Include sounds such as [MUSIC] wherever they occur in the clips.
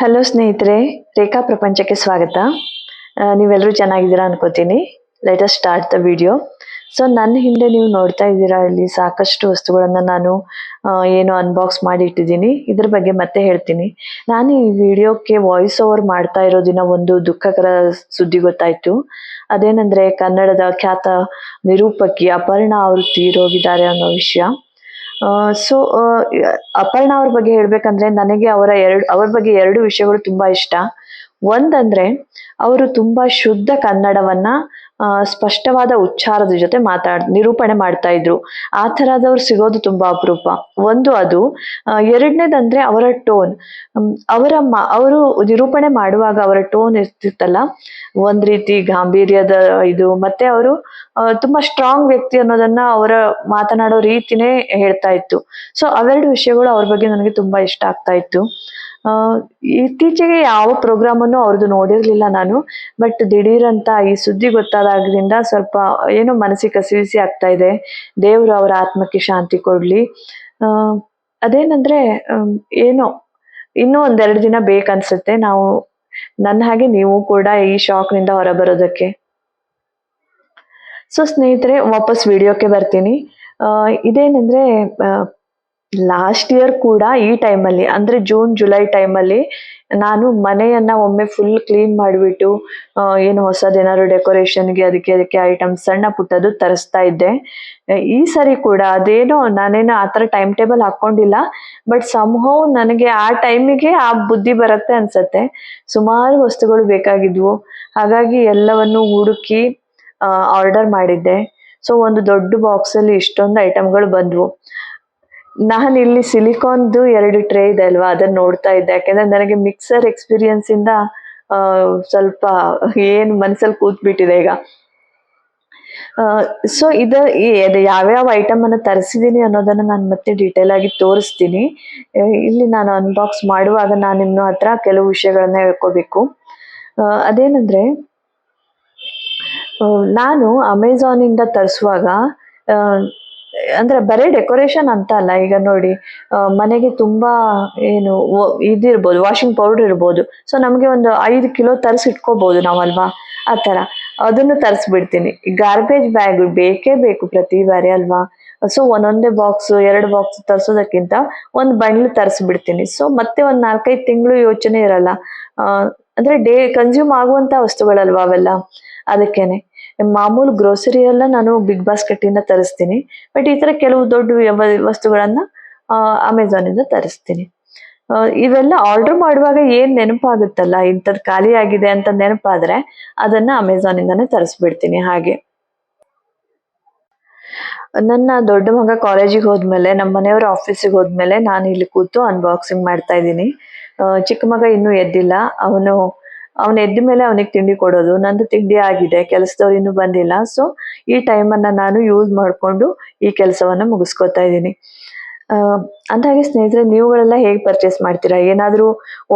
Hello ಸ್ನೇಹಿತರೆ, ರೇಖಾ ಪ್ರಪಂಚಕ್ಕೆ ಸ್ವಾಗತ. ನೀವೆಲ್ಲರೂ ಚೆನ್ನಾಗಿದ್ದೀರಾ ಅನ್ಕೋತೀನಿ. As start the video so ನನ್ನ ಹಿಂದೆ ನೀವು ನೋಡ್ತಾ ಇದ್ದೀರಾ ಇಲ್ಲಿ ಸಾಕಷ್ಟು ವಸ್ತುಗಳನ್ನು ನಾನು ಏನು ಅನ್ಬಾಕ್ಸ್ ಮಾಡಿ ಇಟ್ಟಿದ್ದೀನಿ. ಇದ್ರ ಬಗ್ಗೆ ಮತ್ತೆ ಹೇಳ್ತೀನಿ. ನಾನು ಈ ವಿಡಿಯೋಕ್ಕೆ ವಾಯ್ಸ್ ಓವರ್ ಮಾಡ್ತಾ ಇರೋದಿನ ಒಂದು ದುಃಖಕರ ಸುದ್ದಿ ಗೊತ್ತಾಯಿತು. ಅದೇನಂದ್ರೆ ಕನ್ನಡದ ಖ್ಯಾತ ನಿರೂಪಕಿ ಅಪರ್ಣಾ ಅವರು ತೀರೋಗಿದ್ದಾರೆ ಅನ್ನೋ ವಿಷಯ. ಸೊ ಅಪರ್ಣ ಅವ್ರ ಬಗ್ಗೆ ಹೇಳ್ಬೇಕಂದ್ರೆ ನನಗೆ ಅವರ ಎರಡು, ಅವ್ರ ಬಗ್ಗೆ ಎರಡು ವಿಷಯಗಳು ತುಂಬಾ ಇಷ್ಟ. ಒಂದಂದ್ರೆ, ಅವರು ತುಂಬಾ ಶುದ್ಧ ಕನ್ನಡವನ್ನ ಸ್ಪಷ್ಟವಾದ ಉಚ್ಚಾರದ ಜೊತೆ ಮಾತಾಡ್ ನಿರೂಪಣೆ ಮಾಡ್ತಾ ಇದ್ರು. ಆ ತರದವ್ರು ಸಿಗೋದು ತುಂಬಾ ಅಪರೂಪ. ಒಂದು ಅದು ಆ, ಎರಡನೇದಂದ್ರೆ ಅವರ ಟೋನ್. ಅವರ ಅವರು ನಿರೂಪಣೆ ಮಾಡುವಾಗ ಅವರ ಟೋನ್ ಇರ್ತಿತ್ತಲ್ಲ? ಒಂದ್ ರೀತಿ ಗಾಂಭೀರ್ಯದ ಇದು ಮತ್ತೆ ಅವರು ತುಂಬಾ ಸ್ಟ್ರಾಂಗ್ ವ್ಯಕ್ತಿ ಅನ್ನೋದನ್ನ ಅವರ ಮಾತನಾಡೋ ರೀತಿನೇ ಹೇಳ್ತಾ ಇತ್ತು. ಸೊ ಅವೆರಡು ವಿಷಯಗಳು ಅವ್ರ ಬಗ್ಗೆ ನನಗೆ ತುಂಬಾ ಇಷ್ಟ ಆಗ್ತಾ ಇತ್ತು. ಆ, ಇತ್ತೀಚೆಗೆ ಯಾವ ಪ್ರೋಗ್ರಾಮ್ ಅನ್ನು ಅವ್ರದ್ದು ನೋಡಿರ್ಲಿಲ್ಲ ನಾನು ಬಟ್ ದಿಢೀರಂತ ಈ ಸುದ್ದಿ ಗೊತ್ತಾದಾಗ್ರಿಂದ ಸ್ವಲ್ಪ ಏನೋ ಮನಸ್ಸಿಗೆ ಕಸಿವಿಸಿ ಆಗ್ತಾ ಇದೆ. ದೇವರು ಅವರ ಆತ್ಮಕ್ಕೆ ಶಾಂತಿ ಕೊಡ್ಲಿ. ಅದೇನಂದ್ರೆ ಏನೋ, ಇನ್ನೂ ಒಂದೆರಡು ದಿನ ಬೇಕನ್ಸುತ್ತೆ. ನಾವು, ನನ್ನ ಹಾಗೆ ನೀವು ಕೂಡ ಈ ಶಾಕ್ನಿಂದ ಹೊರಬರೋದಕ್ಕೆ. ಸೊ ಸ್ನೇಹಿತರೆ, ವಾಪಸ್ ವಿಡಿಯೋಕ್ಕೆ ಬರ್ತೀನಿ. ಇದೇನಂದ್ರೆ ಲಾಸ್ಟ್ ಇಯರ್ ಕೂಡ ಈ ಟೈಮಲ್ಲಿ ಅಂದ್ರೆ ಜೂನ್ ಜುಲೈ ಟೈಮಲ್ಲಿ ನಾನು ಮನೆಯನ್ನ ಒಮ್ಮೆ ಫುಲ್ ಕ್ಲೀನ್ ಮಾಡಿಬಿಟ್ಟು ಏನು ಹೊಸದೇನಾದ್ರು ಡೆಕೋರೇಷನ್ಗೆ ಅದಕ್ಕೆ ಅದಕ್ಕೆ ಐಟಮ್ಸ್ ಸಣ್ಣ ಪುಟ್ಟದು ತರಿಸ್ತಾ ಇದ್ದೆ. ಈ ಸರಿ ಕೂಡ ಅದೇನೋ ನಾನೇನು ಆ ಥರ ಟೈಮ್ ಟೇಬಲ್ ಹಾಕೊಂಡಿಲ್ಲ ಬಟ್ ಸಂಹೌ ನನಗೆ ಆ ಟೈಮಿಗೆ ಆ ಬುದ್ಧಿ ಬರುತ್ತೆ ಅನ್ಸತ್ತೆ. ಸುಮಾರು ವಸ್ತುಗಳು ಬೇಕಾಗಿದ್ವು. ಹಾಗಾಗಿ ಎಲ್ಲವನ್ನು ಹುಡುಕಿ ಆರ್ಡರ್ ಮಾಡಿದ್ದೆ. ಸೊ ಒಂದು ದೊಡ್ಡ ಬಾಕ್ಸ್ ಅಲ್ಲಿ ಇಷ್ಟೊಂದು ಐಟಮ್ಗಳು ಬಂದ್ವು. ನಾನು ಇಲ್ಲಿ ಸಿಲಿಕಾನ್ದು ಎರಡು ಟ್ರೇ ಇದೆ ಅಲ್ವಾ? ಅದನ್ನ ನೋಡ್ತಾ ಇದ್ದೆ. ಯಾಕೆಂದ್ರೆ ನನಗೆ ಮಿಕ್ಸರ್ ಎಕ್ಸ್ಪೀರಿಯನ್ಸ್ ಇಂದ ಸ್ವಲ್ಪ ಏನ್ ಮನ್ಸಲ್ಲಿ ಕೂತ್ಬಿಟ್ಟಿದೆ ಈಗ. ಸೊ ಇದ ಯಾವ್ಯಾವ ಐಟಮ್ ಅನ್ನ ತರಿಸಿದೀನಿ ಅನ್ನೋದನ್ನ ನಾನು ಮತ್ತೆ ಡೀಟೇಲ್ ಆಗಿ ತೋರಿಸ್ತೀನಿ. ಇಲ್ಲಿ ನಾನು ಅನ್ಬಾಕ್ಸ್ ಮಾಡುವಾಗ ನಾನು ನಿಮ್ಮ ಹತ್ರ ಕೆಲವು ವಿಷಯಗಳನ್ನ ಹೇಳ್ಕೋಬೇಕು. ಅದೇನಂದ್ರೆ ನಾನು ಅಮೆಝಾನ್ ಇಂದ ತರಿಸುವಾಗ ಅಂದ್ರೆ ಬರೀ ಡೆಕೋರೇಷನ್ ಅಂತ ಅಲ್ಲ. ಈಗ ನೋಡಿ ಮನೆಗೆ ತುಂಬಾ ಏನು ಇದಿರ್ಬೋದು ವಾಷಿಂಗ್ ಪೌಡರ್ ಇರ್ಬೋದು. ಸೊ ನಮಗೆ ಒಂದು ಐದು ಕಿಲೋ ತರಿಸಿ ಇಟ್ಕೋಬಹುದು ನಾವಲ್ವಾ? ಆ ಥರ. ಅದನ್ನು ತರಿಸ್ಬಿಡ್ತೀನಿ. ಗಾರ್ಬೇಜ್ ಬ್ಯಾಗ್ ಬೇಕೇ ಬೇಕು ಪ್ರತಿ ಬಾರಿ ಅಲ್ವಾ? ಸೊ ಒಂದೊಂದೇ ಬಾಕ್ಸ್ ಎರಡು ಬಾಕ್ಸ್ ತರಿಸೋದಕ್ಕಿಂತ ಒಂದು ಬಂಡ್ಲು ತರಿಸ್ಬಿಡ್ತೀನಿ. ಸೊ ಮತ್ತೆ ಒಂದು ನಾಲ್ಕೈದು ತಿಂಗಳು ಯೋಚನೆ ಇರಲ್ಲ. ಅಂದ್ರೆ ಡೇ ಕನ್ಸ್ಯೂಮ್ ಆಗುವಂತ ವಸ್ತುಗಳಲ್ವಾ ಅವೆಲ್ಲ? ಅದಕ್ಕೇನೆ. ಮಾಮೂಲು ಗ್ರೋಸರಿ ಎಲ್ಲ ನಾನು ಬಿಗ್ ಬಾಸ್ಕೆಟ್ ಇಂದ ತರಿಸ್ತೀನಿ. ಬಟ್ ಈ ಥರ ಕೆಲವು ದೊಡ್ಡ ವಸ್ತುಗಳನ್ನು ವಸ್ತುಗಳನ್ನ ಅಮೆಝಾನ್ ಇಂದ ತರಿಸ್ತೀನಿ. ಇವೆಲ್ಲ ಆರ್ಡರ್ ಮಾಡುವಾಗ ಏನು ನೆನಪಾಗುತ್ತಲ್ಲ? ಇಂಥದ್ದು ಖಾಲಿ ಆಗಿದೆ ಅಂತ ನೆನಪಾದ್ರೆ ಅದನ್ನ ಅಮೆಝಾನ್ ಇಂದಾನೆ ತರಿಸ್ಬಿಡ್ತೀನಿ ಹಾಗೆ. ನನ್ನ ದೊಡ್ಡ ಮಗ ಕಾಲೇಜಿಗೆ ಹೋದ್ಮೇಲೆ ನಮ್ಮ ಮನೆಯವರ ಆಫೀಸಿಗೆ ಹೋದ್ಮೇಲೆ ನಾನು ಇಲ್ಲಿ ಕೂತು ಅನ್ಬಾಕ್ಸಿಂಗ್ ಮಾಡ್ತಾ ಇದ್ದೀನಿ. ಚಿಕ್ಕ ಮಗ ಇನ್ನೂ ಎದ್ದಿಲ್ಲ. ಅವನು ಅವನು ಎದ್ದ ಮೇಲೆ ಅವನಿಗೆ ತಿಂಡಿ ಕೊಡೋದು, ನಂದು ತಿಂಡಿ ಆಗಿದೆ, ಕೆಲಸದವ್ರು ಇನ್ನೂ ಬಂದಿಲ್ಲ. ಸೊ ಈ ಟೈಮನ್ನು ನಾನು ಯೂಸ್ ಮಾಡಿಕೊಂಡು ಈ ಕೆಲಸವನ್ನ ಮುಗಿಸ್ಕೊತಾ ಇದ್ದೀನಿ. ಅಂದಾಗೆ ಸ್ನೇಹಿತರೆ, ನೀವುಗಳೆಲ್ಲ ಹೇಗೆ ಪರ್ಚೇಸ್ ಮಾಡ್ತೀರಾ? ಏನಾದ್ರೂ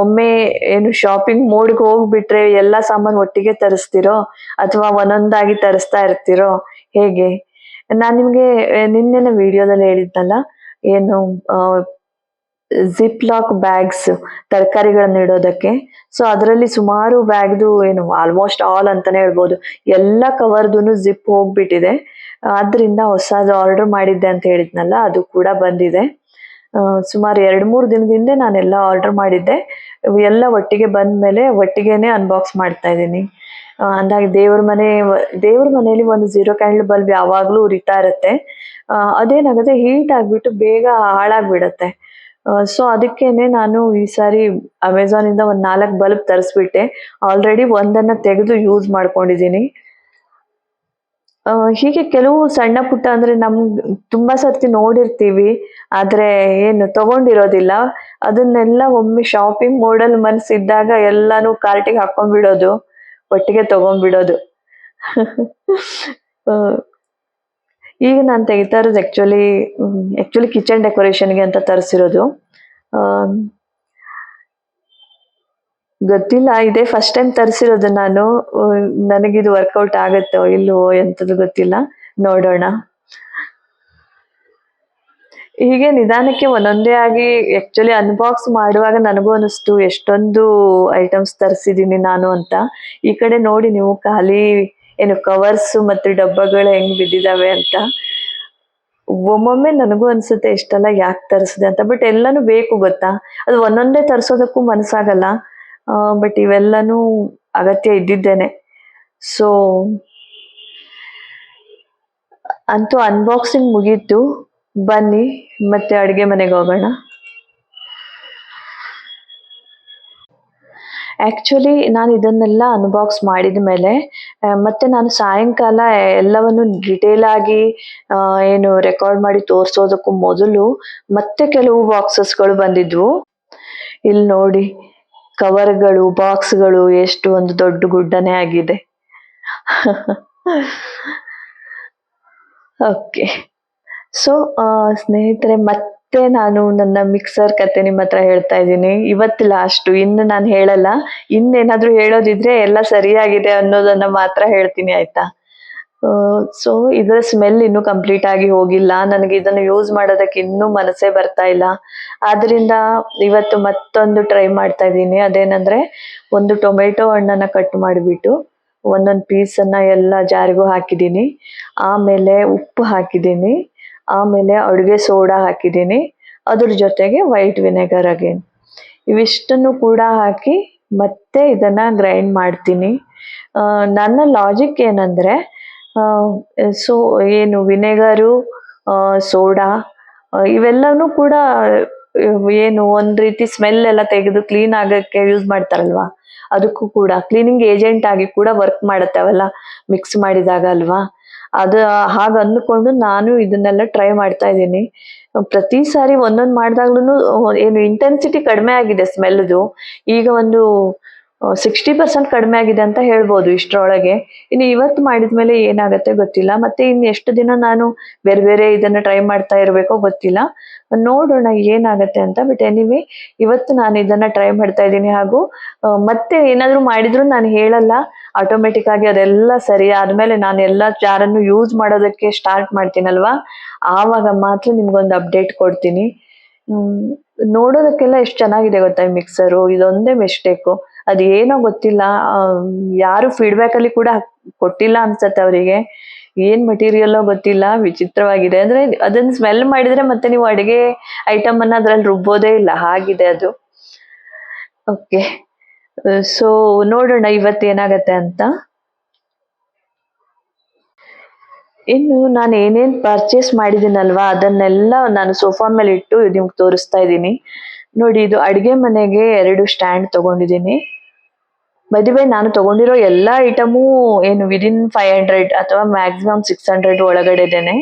ಒಮ್ಮೆ ಏನು ಶಾಪಿಂಗ್ ಮೋಡ್ಗೆ ಹೋಗ್ಬಿಟ್ರೆ ಎಲ್ಲ ಸಾಮಾನು ಒಟ್ಟಿಗೆ ತರಿಸ್ತಿರೋ? ಅಥವಾ ಒಂದೊಂದಾಗಿ ತರಿಸ್ತಾ ಇರ್ತಿರೋ? ಹೇಗೆ? ನಾನ್ ನಿಮಗೆ, ನಿನ್ನೆನ ವಿಡಿಯೋದಲ್ಲಿ ಹೇಳಿದ್ನಲ್ಲ, ಏನು ಜಿಪ್ ಲಾಕ್ ಬ್ಯಾಗ್ಸ್ ತರಕಾರಿಗಳನ್ನ ಇಡೋದಕ್ಕೆ. ಸೊ ಅದರಲ್ಲಿ ಸುಮಾರು ಬ್ಯಾಗ್ದು ಏನು ಆಲ್ಮೋಸ್ಟ್ ಆಲ್ ಅಂತಾನೆ ಹೇಳ್ಬೋದು. ಎಲ್ಲ ಕವರ್ದು ಜಿಪ್ ಹೋಗ್ಬಿಟ್ಟಿದೆ. ಆದ್ರಿಂದ ಹೊಸದು ಆರ್ಡರ್ ಮಾಡಿದ್ದೆ ಅಂತ ಹೇಳಿದ್ನಲ್ಲ, ಅದು ಕೂಡ ಬಂದಿದೆ. ಸುಮಾರು ಎರಡು ಮೂರು ದಿನದಿಂದ ನಾನೆಲ್ಲ ಆರ್ಡರ್ ಮಾಡಿದ್ದೆ. ಎಲ್ಲ ಒಟ್ಟಿಗೆ ಬಂದ್ಮೇಲೆ ಒಟ್ಟಿಗೆನೆ ಅನ್ಬಾಕ್ಸ್ ಮಾಡ್ತಾ ಇದ್ದೀನಿ. ಅಂದಾಗ ದೇವ್ರ ಮನೆ, ದೇವ್ರ ಮನೆಯಲ್ಲಿ ಒಂದು ಜೀರೋ ಕ್ಯಾಂಡಲ್ ಬಲ್ಬ್ ಯಾವಾಗ್ಲೂ ಉರಿತಾ ಇರುತ್ತೆ. ಅದೇನಾಗುತ್ತೆ ಹೀಟ್ ಆಗ್ಬಿಟ್ಟು ಬೇಗ ಹಾಳಾಗ್ಬಿಡತ್ತೆ. ಸೊ ಅದಕ್ಕೇನೆ ನಾನು ಈ ಸಾರಿ ಅಮೆಝಾನ್ ಇಂದ ಒಂದ್ ನಾಲ್ಕು ಬಲ್ಬ್ ತರಿಸ್ಬಿಟ್ಟೆ. ಆಲ್ರೆಡಿ ಒಂದನ್ನ ತೆಗೆದು ಯೂಸ್ ಮಾಡ್ಕೊಂಡಿದ್ದೀನಿ. ಹೀಗೆ ಕೆಲವು ಸಣ್ಣ ಪುಟ್ಟ ಅಂದ್ರೆ ನಮ್ ತುಂಬಾ ಸರ್ತಿ ನೋಡಿರ್ತೀವಿ. ಆದ್ರೆ ಏನು ತಗೊಂಡಿರೋದಿಲ್ಲ. ಅದನ್ನೆಲ್ಲ ಒಮ್ಮೆ ಶಾಪಿಂಗ್ ಮೋಡಲ್ ಮನ್ಸಿದ್ದಾಗ ಎಲ್ಲಾನು ಕಾರ್ಟಿಗೆ ಹಾಕೊಂಡ್ಬಿಡೋದು. ಒಟ್ಟಿಗೆ ತಗೊಂಡ್ಬಿಡೋದು. [LAUGHS] ಈಗ ನಾನು ತೆಗಿತಾ ಇರೋದು ಆ್ಯಕ್ಚುಲಿ ಆ್ಯಕ್ಚುಲಿ ಕಿಚನ್ ಡೆಕೋರೇಷನ್ಗೆ ಅಂತ ತರಿಸಿರೋದು. ಗೊತ್ತಿಲ್ಲ, ಇದೇ ಫಸ್ಟ್ ಟೈಮ್ ತರಿಸಿರೋದು ನಾನು. ನನಗಿದು ವರ್ಕೌಟ್ ಆಗುತ್ತೋ ಇಲ್ವೋ ಎಂಥದ್ದು ಗೊತ್ತಿಲ್ಲ. ನೋಡೋಣ. ಹೀಗೆ ನಿಧಾನಕ್ಕೆ ಒಂದೊಂದೇ ಆಗಿ ಆ್ಯಕ್ಚುಲಿ ಅನ್ಬಾಕ್ಸ್ ಮಾಡುವಾಗ ನನಗೂ ಅನಿಸ್ತು, ಎಷ್ಟೊಂದು ಐಟಮ್ಸ್ ತರಿಸಿದ್ದೀನಿ ನಾನು ಅಂತ. ಈ ಕಡೆ ನೋಡಿ ನೀವು ಖಾಲಿ ಏನು ಕವರ್ಸ್ ಮತ್ತೆ ಡಬ್ಬಗಳು ಹೆಂಗ್ ಬಿದ್ದಿದಾವೆ ಅಂತ. ಒಮ್ಮೊಮ್ಮೆ ನನಗೂ ಅನ್ಸುತ್ತೆ ಇಷ್ಟೆಲ್ಲ ಯಾಕೆ ತರಿಸಿದೆ ಅಂತ. ಬಟ್ ಎಲ್ಲನೂ ಬೇಕು ಗೊತ್ತಾ? ಅದು ಒಂದೊಂದೇ ತರಿಸೋದಕ್ಕೂ ಮನಸ್ಸಾಗಲ್ಲ. ಬಟ್ ಇವೆಲ್ಲನೂ ಅಗತ್ಯ ಇದ್ದಿದ್ದೇನೆ. ಸೊ ಅಂತೂ ಅನ್ಬಾಕ್ಸಿಂಗ್ ಮುಗೀತು. ಬನ್ನಿ, ಮತ್ತೆ ಅಡುಗೆ ಮನೆಗೆ ಹೋಗೋಣ. ಆ್ಯಕ್ಚುಲಿ ನಾನು ಇದನ್ನೆಲ್ಲ ಅನ್ಬಾಕ್ಸ್ ಮಾಡಿದ ಮೇಲೆ ಮತ್ತೆ ನಾನು ಸಾಯಂಕಾಲ ಎಲ್ಲವನ್ನು ಡಿಟೇಲ್ ಆಗಿ ಏನು ರೆಕಾರ್ಡ್ ಮಾಡಿ ತೋರಿಸೋದಕ್ಕೂ ಮೊದಲು ಮತ್ತೆ ಕೆಲವು ಬಾಕ್ಸಸ್ಗಳು ಬಂದಿದ್ವು. ಇಲ್ಲಿ ನೋಡಿ ಕವರ್ಗಳು ಬಾಕ್ಸ್ಗಳು ಎಷ್ಟು ಒಂದು ದೊಡ್ಡ ಗುಡ್ಡನೇ ಆಗಿದೆ. [LAUGHS] ಓಕೆ ಸೊ ಸ್ನೇಹಿತರೆ, ಮತ್ತೆ ನಾನು ನನ್ನ ಮಿಕ್ಸರ್ ಕತೆ ನಿಮ್ಮ ಹತ್ರ ಹೇಳ್ತಾ ಇದ್ದೀನಿ. ಇವತ್ತು ಲಾಸ್ಟು ಇನ್ನು ನಾನು ಹೇಳಲ್ಲ. ಇನ್ನೇನಾದ್ರೂ ಹೇಳೋದಿದ್ರೆ ಎಲ್ಲ ಸರಿಯಾಗಿದೆ ಅನ್ನೋದನ್ನ ಮಾತ್ರ ಹೇಳ್ತೀನಿ, ಆಯ್ತಾ? ಸೊ ಇದರ ಸ್ಮೆಲ್ ಇನ್ನೂ ಕಂಪ್ಲೀಟ್ ಆಗಿ ಹೋಗಿಲ್ಲ. ನನಗೆ ಇದನ್ನು ಯೂಸ್ ಮಾಡೋದಕ್ಕೆ ಇನ್ನೂ ಮನಸ್ಸೇ ಬರ್ತಾ ಇಲ್ಲ. ಆದ್ರಿಂದ ಇವತ್ತು ಮತ್ತೊಂದು ಟ್ರೈ ಮಾಡ್ತಾ ಇದ್ದೀನಿ. ಅದೇನಂದ್ರೆ ಒಂದು ಟೊಮೆಟೊ ಹಣ್ಣನ್ನ ಕಟ್ ಮಾಡಿಬಿಟ್ಟು ಒಂದೊಂದು ಪೀಸನ್ನ ಎಲ್ಲ ಜಾರಿಗೂ ಹಾಕಿದ್ದೀನಿ. ಆಮೇಲೆ ಉಪ್ಪು ಹಾಕಿದ್ದೀನಿ. ಆಮೇಲೆ ಅಡುಗೆ ಸೋಡಾ ಹಾಕಿದ್ದೀನಿ. ಅದ್ರ ಜೊತೆಗೆ ವೈಟ್ ವಿನೆಗರ್ ಅಗೇನ್ ಇವಿಷ್ಟನ್ನು ಕೂಡ ಹಾಕಿ ಮತ್ತೆ ಇದನ್ನ ಗ್ರೈಂಡ್ ಮಾಡ್ತೀನಿ. ನನ್ನ ಲಾಜಿಕ್ ಏನಂದ್ರೆ ಸೊ, ಏನು ವಿನೆಗರು ಸೋಡಾ ಇವೆಲ್ಲವೂ ಕೂಡ ಏನು ಒಂದು ರೀತಿ ಸ್ಮೆಲ್ ಎಲ್ಲ ತೆಗೆದು ಕ್ಲೀನ್ ಆಗಕ್ಕೆ ಯೂಸ್ ಮಾಡ್ತಾರಲ್ವಾ? ಅದಕ್ಕೂ ಕೂಡ ಕ್ಲೀನಿಂಗ್ ಏಜೆಂಟ್ ಆಗಿ ಕೂಡ ವರ್ಕ್ ಮಾಡುತ್ತೆ ಅವೆಲ್ಲ ಮಿಕ್ಸ್ ಮಾಡಿದಾಗ ಅಲ್ವಾ? ಅದು ಹಾಗ ಅಂದ್ಕೊಂಡು ನಾನು ಇದನ್ನೆಲ್ಲ ಟ್ರೈ ಮಾಡ್ತಾ ಇದ್ದೀನಿ. ಪ್ರತಿ ಸಾರಿ ಒಂದೊಂದು ಮಾಡಿದಾಗ್ಲೂ ಏನು ಇಂಟೆನ್ಸಿಟಿ ಕಡಿಮೆ ಆಗಿದೆ ಸ್ಮೆಲ್ದು ಈಗ ಒಂದು ಸಿಕ್ಸ್ಟಿ ಪರ್ಸೆಂಟ್ ಕಡಿಮೆ ಆಗಿದೆ ಅಂತ ಹೇಳ್ಬೋದು ಇಷ್ಟರೊಳಗೆ. ಇನ್ನು ಇವತ್ತು ಮಾಡಿದ್ಮೇಲೆ ಏನಾಗುತ್ತೆ ಗೊತ್ತಿಲ್ಲ. ಮತ್ತೆ ಇನ್ನು ಎಷ್ಟು ದಿನ ನಾನು ಬೇರೆ ಬೇರೆ ಇದನ್ನ ಟ್ರೈ ಮಾಡ್ತಾ ಇರಬೇಕೋ ಗೊತ್ತಿಲ್ಲ. ನೋಡೋಣ ಏನಾಗುತ್ತೆ ಅಂತ. ಬಟ್ ಎನಿವೆ ಇವತ್ತು ನಾನು ಇದನ್ನ ಟ್ರೈ ಮಾಡ್ತಾ ಇದ್ದೀನಿ. ಹಾಗೂ ಮತ್ತೆ ಏನಾದರೂ ಮಾಡಿದ್ರು ನಾನು ಹೇಳಲ್ಲ. ಆಟೋಮೆಟಿಕ್ ಆಗಿ ಅದೆಲ್ಲ ಸರಿ ಆದ್ಮೇಲೆ ನಾನು ಎಲ್ಲ ಜಾರನ್ನು ಯೂಸ್ ಮಾಡೋದಕ್ಕೆ ಸ್ಟಾರ್ಟ್ ಮಾಡ್ತೀನಲ್ವಾ? ಆವಾಗ ಮಾತ್ರ ನಿಮ್ಗೊಂದು ಅಪ್ಡೇಟ್ ಕೊಡ್ತೀನಿ. ನೋಡೋದಕ್ಕೆಲ್ಲ ಎಷ್ಟು ಚೆನ್ನಾಗಿದೆ ಗೊತ್ತಾ ಈ ಮಿಕ್ಸರು ಇದೊಂದೇ ಮಿಸ್ಟೇಕು ಅದು ಏನೋ ಗೊತ್ತಿಲ್ಲ. ಯಾರು ಫೀಡ್ಬ್ಯಾಕ್ ಅಲ್ಲಿ ಕೂಡ ಕೊಟ್ಟಿಲ್ಲ ಅನ್ಸತ್ತೆ ಅವರಿಗೆ. ಏನ್ ಮಟೀರಿಯಲ್ ಗೊತ್ತಿಲ್ಲ. ವಿಚಿತ್ರವಾಗಿದೆ. ಅಂದ್ರೆ ಅದನ್ನ ಸ್ಮೆಲ್ ಮಾಡಿದ್ರೆ ಮತ್ತೆ ನೀವು ಅಡಿಗೆ ಐಟಮ್ ಅನ್ನ ಅದ್ರಲ್ಲಿ ರುಬ್ಬೋದೇ ಇಲ್ಲ. ಹಾಗಿದೆ ಅದು. ಓಕೆ ಸೊ ನೋಡೋಣ ಇವತ್ತು ಏನಾಗತ್ತೆ ಅಂತ. ಇನ್ನು ನಾನು ಏನೇನ್ ಪರ್ಚೇಸ್ ಮಾಡಿದ್ದೀನಲ್ವಾ, ಅದನ್ನೆಲ್ಲ ನಾನು ಸೋಫಾ ಮೇಲೆ ಇಟ್ಟು ನಿಮ್ಗೆ ತೋರಿಸ್ತಾ ಇದ್ದೀನಿ. ನೋಡಿ, ಇದು ಅಡಿಗೆ ಮನೆಗೆ ಎರಡು ಸ್ಟ್ಯಾಂಡ್ ತಗೊಂಡಿದ್ದೀನಿ. ಮದುವೆ ನಾನು ತಗೊಂಡಿರೋ ಎಲ್ಲ ಐಟಮು ಏನು ವಿದಿನ್ ಫೈವ್ ಹಂಡ್ರೆಡ್ ಅಥವಾ ಮ್ಯಾಕ್ಸಿಮಮ್ ಸಿಕ್ಸ್ ಹಂಡ್ರೆಡ್ ಒಳಗಡೆದೇನೆ.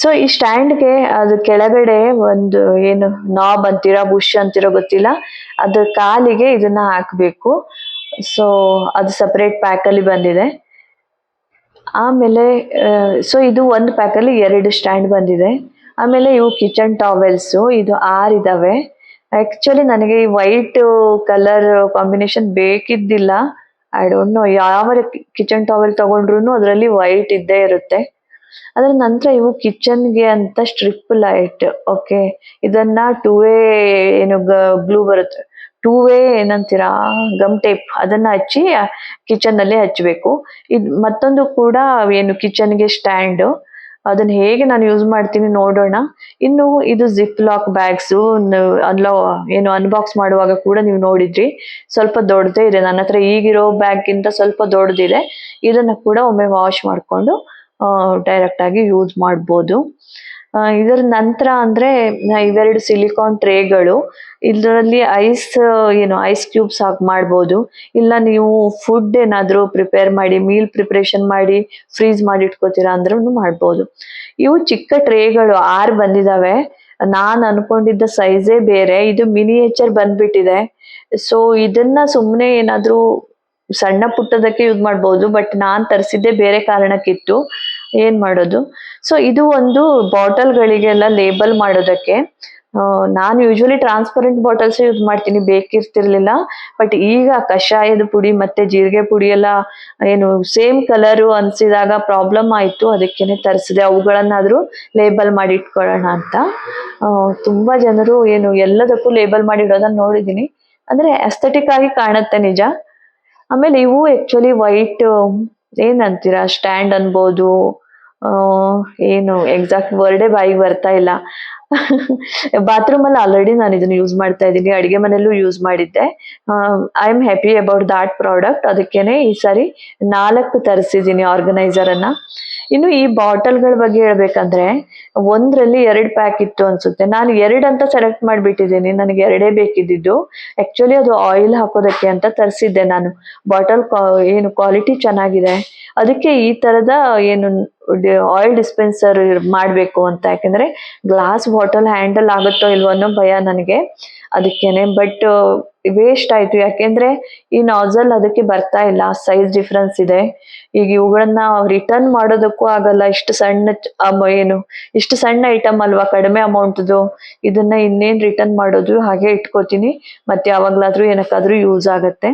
ಸೊ ಈ ಸ್ಟ್ಯಾಂಡ್ಗೆ ಅದು ಕೆಳಗಡೆ ಒಂದು, ಏನು ನಾಬ್ ಅಂತೀರಾ ಬುಷ್ ಅಂತೀರೋ ಗೊತ್ತಿಲ್ಲ. ಅದ್ರ ಕಾಲಿಗೆ ಇದನ್ನ ಹಾಕಬೇಕು. ಸೊ ಅದು ಸಪ್ರೇಟ್ ಪ್ಯಾಕ್ ಅಲ್ಲಿ ಬಂದಿದೆ. ಆಮೇಲೆ ಸೊ ಇದು ಒಂದು ಪ್ಯಾಕ್ ಅಲ್ಲಿ ಎರಡು ಸ್ಟ್ಯಾಂಡ್ ಬಂದಿದೆ. ಆಮೇಲೆ ಇವು ಕಿಚನ್ ಟಾವೆಲ್ಸ್ ಇದು ಆರ್ ಇದಾವೆ. ಆಕ್ಚುಲಿ ನನಗೆ ಈ ವೈಟ್ ಕಲರ್ ಕಾಂಬಿನೇಷನ್ ಬೇಕಿದ್ದಿಲ್ಲ. ಐ ಡೋಂಟ್ ನೋ ಯಾವ ಕಿಚನ್ ಟಾವೆಲ್ ತಗೊಂಡ್ರು ಅದರಲ್ಲಿ ವೈಟ್ ಇದ್ದೇ ಇರುತ್ತೆ. ಅದ್ರ ನಂತರ ಇವು ಕಿಚನ್ಗೆ ಅಂತ ಸ್ಟ್ರಿಪ್ ಲೈಟ್, ಓಕೆ. ಇದನ್ನ ಟೂ ವೇ ಏನು ಗ್ಲೂ ಬರುತ್ತೆ. ಟೂ ವೇ ಏನಂತೀರಾ ಗಮ್ ಟೇಪ್ ಅದನ್ನ ಹಚ್ಚಿ ಕಿಚನ್ ಅಲ್ಲಿ ಹಚ್ಚಬೇಕು ಇದು ಮತ್ತೊಂದು ಕೂಡ ಏನು ಕಿಚನ್ಗೆ ಸ್ಟ್ಯಾಂಡ್ ಅದನ್ನ ಹೇಗೆ ನಾನು ಯೂಸ್ ಮಾಡ್ತೀನಿ ನೋಡೋಣ. ಇನ್ನು ಇದು ಜಿಪ್ ಲಾಕ್ ಬ್ಯಾಗ್ಸ್ ಅನ್ಲೋ ಏನು ಅನ್ಬಾಕ್ಸ್ ಮಾಡುವಾಗ ಕೂಡ ನೀವು ನೋಡಿದ್ರಿ. ಸ್ವಲ್ಪ ದೊಡ್ಡದೇ ಇದೆ. ನನ್ನ ಹತ್ರ ಈಗಿರೋ ಬ್ಯಾಗ್ಗಿಂತ ಸ್ವಲ್ಪ ದೊಡ್ಡದಿದೆ. ಇದನ್ನ ಕೂಡ ಒಮ್ಮೆ ವಾಶ್ ಮಾಡ್ಕೊಂಡು ಡೈರೆಕ್ಟ್ ಆಗಿ ಯೂಸ್ ಮಾಡ್ಬೋದು. ಇದರ ನಂತರ ಅಂದ್ರೆ ಇವೆರಡು ಸಿಲಿಕಾನ್ ಟ್ರೇಗಳು ಇದರಲ್ಲಿ ಐಸ್ ಏನು ಐಸ್ ಕ್ಯೂಬ್ಸ್ ಹಾಕಿ ಮಾಡ್ಬೋದು. ಇಲ್ಲ ನೀವು ಫುಡ್ ಏನಾದರೂ ಪ್ರಿಪೇರ್ ಮಾಡಿ ಮೀಲ್ ಪ್ರಿಪರೇಷನ್ ಮಾಡಿ ಫ್ರೀಜ್ ಮಾಡಿ ಇಟ್ಕೋತೀರಾ ಅಂದ್ರೂ ಮಾಡ್ಬೋದು. ಇವು ಚಿಕ್ಕ ಟ್ರೇಗಳು ಆರು ಬಂದಿದಾವೆ. ನಾನ್ ಅನ್ಕೊಂಡಿದ್ದ ಸೈಜೇ ಬೇರೆ. ಇದು ಮಿನಿಯೇಚರ್ ಬಂದ್ಬಿಟ್ಟಿದೆ. ಸೊ ಇದನ್ನ ಸುಮ್ಮನೆ ಏನಾದರೂ ಸಣ್ಣ ಪುಟ್ಟದಕ್ಕೆ ಯೂಸ್ ಮಾಡ್ಬೋದು. ಬಟ್ ನಾನ್ ತರಿಸಿದ್ದೆ ಬೇರೆ ಕಾರಣಕ್ಕಿತ್ತು. ಏನ್ ಮಾಡೋದು? ಸೊ ಇದು ಒಂದು ಬಾಟಲ್ಗಳಿಗೆಲ್ಲ ಲೇಬಲ್ ಮಾಡೋದಕ್ಕೆ ನಾನು ಯೂಶಲಿ ಟ್ರಾನ್ಸ್ಪರೆಂಟ್ ಬಾಟಲ್ಸ್ ಯೂಸ್ ಮಾಡ್ತೀನಿ, ಬೇಕಿರ್ತಿರ್ಲಿಲ್ಲ. ಬಟ್ ಈಗ ಕಷಾಯದ ಪುಡಿ ಮತ್ತೆ ಜೀರಿಗೆ ಪುಡಿ ಎಲ್ಲ, ಏನು ಸೇಮ್ ಕಲರು ಅನ್ಸಿದಾಗ ಪ್ರಾಬ್ಲಮ್ ಆಯ್ತು. ಅದಕ್ಕೇನೆ ತರಿಸಿದೆ. ಅವುಗಳನ್ನಾದ್ರೂ ಲೇಬಲ್ ಮಾಡಿ ಇಟ್ಕೊಳ್ಳೋಣ ಅಂತ. ತುಂಬಾ ಜನರು ಏನು, ಎಲ್ಲದಕ್ಕೂ ಲೇಬಲ್ ಮಾಡಿ ಇಡೋದನ್ನ ನೋಡಿದೀನಿ ಅಂದ್ರೆ ಅಸ್ಥೆಟಿಕ್ ಆಗಿ ಕಾಣುತ್ತೆ ನಿಜ. ಆಮೇಲೆ ಇವು ಆಕ್ಚುಲಿ ವೈಟ್ ಏನ್ ಅಂತೀರಾ ಸ್ಟ್ಯಾಂಡ್ ಅನ್ಬೋದು ಏನು ಎಕ್ಸಾಕ್ಟ್ ವರ್ಡೇ ಬಾಯಿಗೆ ಬರ್ತಾ ಇಲ್ಲ. ಬಾತ್ರೂಮ್ ಅಲ್ಲಿ ಆಲ್ರೆಡಿ ನಾನು ಇದನ್ನ ಯೂಸ್ ಮಾಡ್ತಾ ಇದ್ದೀನಿ. ಅಡಿಗೆ ಮನೆಯಲ್ಲೂ ಯೂಸ್ ಮಾಡಿದ್ದೆ. I am happy about that product ಅದಕ್ಕೇನೆ ಈ ಸಾರಿ ನಾಲ್ಕು ತರಿಸಿದ್ದೀನಿ ಆರ್ಗನೈಸರ್ ಅನ್ನ. ಇನ್ನು ಈ ಬಾಟಲ್ಗಳ ಬಗ್ಗೆ ಹೇಳ್ಬೇಕಂದ್ರೆ ಒಂದ್ರಲ್ಲಿ ಎರಡ್ ಪ್ಯಾಕ್ ಇತ್ತು ಅನ್ಸುತ್ತೆ. ನಾನು ಎರಡ್ ಅಂತ ಸೆಲೆಕ್ಟ್ ಮಾಡ್ಬಿಟ್ಟಿದ್ದೀನಿ. ನನಗೆ ಎರಡೇ ಬೇಕಿದ್ದಿದ್ದು. ಆಕ್ಚುಲಿ ಅದು ಆಯಿಲ್ ಹಾಕೋದಕ್ಕೆ ಅಂತ ತರಿಸಿದ್ದೆ ನಾನು. ಬಾಟಲ್ ಏನು ಕ್ವಾಲಿಟಿ ಚೆನ್ನಾಗಿದೆ. ಅದಕ್ಕೆ ಈ ತರದ ಏನು ಆಯಿಲ್ ಡಿಸ್ಪೆನ್ಸರ್ ಮಾಡಬೇಕು ಅಂತ. ಯಾಕಂದ್ರೆ ಗ್ಲಾಸ್ ಬಾಟಲ್ ಹ್ಯಾಂಡಲ್ ಆಗುತ್ತೋ ಇಲ್ವೋ ಅನ್ನೋ ಭಯ ನನಗೆ ಅದಕ್ಕೇನೆ. ಬಟ್ ವೇಸ್ಟ್ ಆಯ್ತು. ಯಾಕೆಂದ್ರೆ ಈ ನಾಜಲ್ ಅದಕ್ಕೆ ಬರ್ತಾ ಇಲ್ಲ. ಸೈಜ್ ಡಿಫ್ರೆನ್ಸ್ ಇದೆ. ಈಗ ಇವುಗಳನ್ನ ರಿಟರ್ನ್ ಮಾಡೋದಕ್ಕೂ ಆಗಲ್ಲ. ಇಷ್ಟು ಸಣ್ಣ ಏನು, ಇಷ್ಟು ಸಣ್ಣ ಐಟಮ್ ಅಲ್ವಾ? ಕಡಿಮೆ ಅಮೌಂಟ್ದು ಇದನ್ನ ಇನ್ನೇನ್ ರಿಟರ್ನ್ ಮಾಡೋದು? ಹಾಗೆ ಇಟ್ಕೋತೀನಿ. ಮತ್ತೆ ಯಾವಾಗ್ಲಾದ್ರೂ ಏನಕ್ಕಾದ್ರೂ ಯೂಸ್ ಆಗುತ್ತೆ.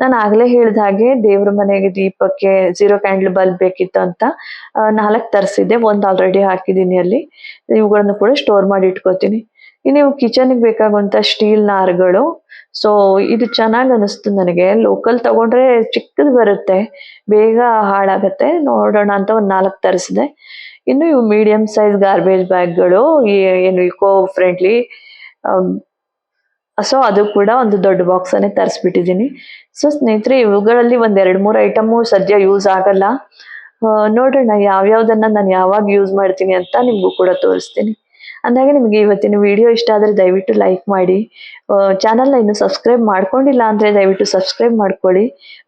ನಾನು ಆಗ್ಲೇ ಹೇಳಿದ ಹಾಗೆ ದೇವ್ರ ಮನೆಗೆ ದೀಪಕ್ಕೆ ಜೀರೋ ಕ್ಯಾಂಡಲ್ ಬಲ್ಬ್ ಬೇಕಿತ್ತು ಅಂತ ನಾಲ್ಕು ತರಿಸಿದ್ದೆ. ಒಂದು ಆಲ್ರೆಡಿ ಹಾಕಿದ್ದೀನಿ ಅಲ್ಲಿ. ಇವುಗಳನ್ನು ಕೂಡ ಸ್ಟೋರ್ ಮಾಡಿ ಇಟ್ಕೋತೀನಿ. ಇನ್ನು ಕಿಚನ್ಗೆ ಬೇಕಾಗುವಂತ ಸ್ಟೀಲ್ ನಾರ್ಗಳು. ಸೊ ಇದು ಚೆನ್ನಾಗಿ ಅನಿಸ್ತು ನನಗೆ. ಲೋಕಲ್ ತಗೊಂಡ್ರೆ ಚಿಕ್ಕದು ಬರುತ್ತೆ. ಬೇಗ ಹಾಳಾಗತ್ತೆ. ನೋಡೋಣ ಅಂತ ಒಂದು ನಾಲ್ಕು ತರಿಸಿದೆ. ಇನ್ನು ಇವು ಮೀಡಿಯಂ ಸೈಜ್ ಗಾರ್ಬೇಜ್ ಬ್ಯಾಗ್ಗಳು ಏನು ಇಕೋ ಫ್ರೆಂಡ್ಲಿ ಸೊ ಅದು ಕೂಡ ಒಂದು ದೊಡ್ಡ ಬಾಕ್ಸ್ ಅನ್ನೇ ತರಿಸ್ಬಿಟ್ಟಿದ್ದೀನಿ. ಸೊ ಸ್ನೇಹಿತರೆ, ಇವುಗಳಲ್ಲಿ ಒಂದ್ ಎರಡ್ ಮೂರು ಐಟಮು ಸದ್ಯ ಯೂಸ್ ಆಗಲ್ಲ. ನೋಡೋಣ ಯಾವ್ಯಾವ್ದನ್ನ ನಾನು ಯಾವಾಗ ಯೂಸ್ ಮಾಡ್ತೀನಿ ಅಂತ ನಿಮಗೂ ಕೂಡ ತೋರಿಸ್ತೀನಿ. ಅಂದಾಗ ನಿಮಗೆ ಇವತ್ತಿನ ವಿಡಿಯೋ ಇಷ್ಟ ಆದರೆ ದಯವಿಟ್ಟು ಲೈಕ್ ಮಾಡಿ. ಚಾನಲ್ನ ಇನ್ನು ಸಬ್ಸ್ಕ್ರೈಬ್ ಮಾಡ್ಕೊಂಡಿಲ್ಲ ಅಂದರೆ ದಯವಿಟ್ಟು ಸಬ್ಸ್ಕ್ರೈಬ್ ಮಾಡ್ಕೊಳ್ಳಿ.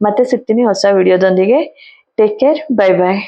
ಮತ್ತೆ ಸಿಗ್ತೀನಿ ಹೊಸ ವಿಡಿಯೋದೊಂದಿಗೆ ಟೇಕ್ ಕೇರ್ ಬೈ ಬಾಯ್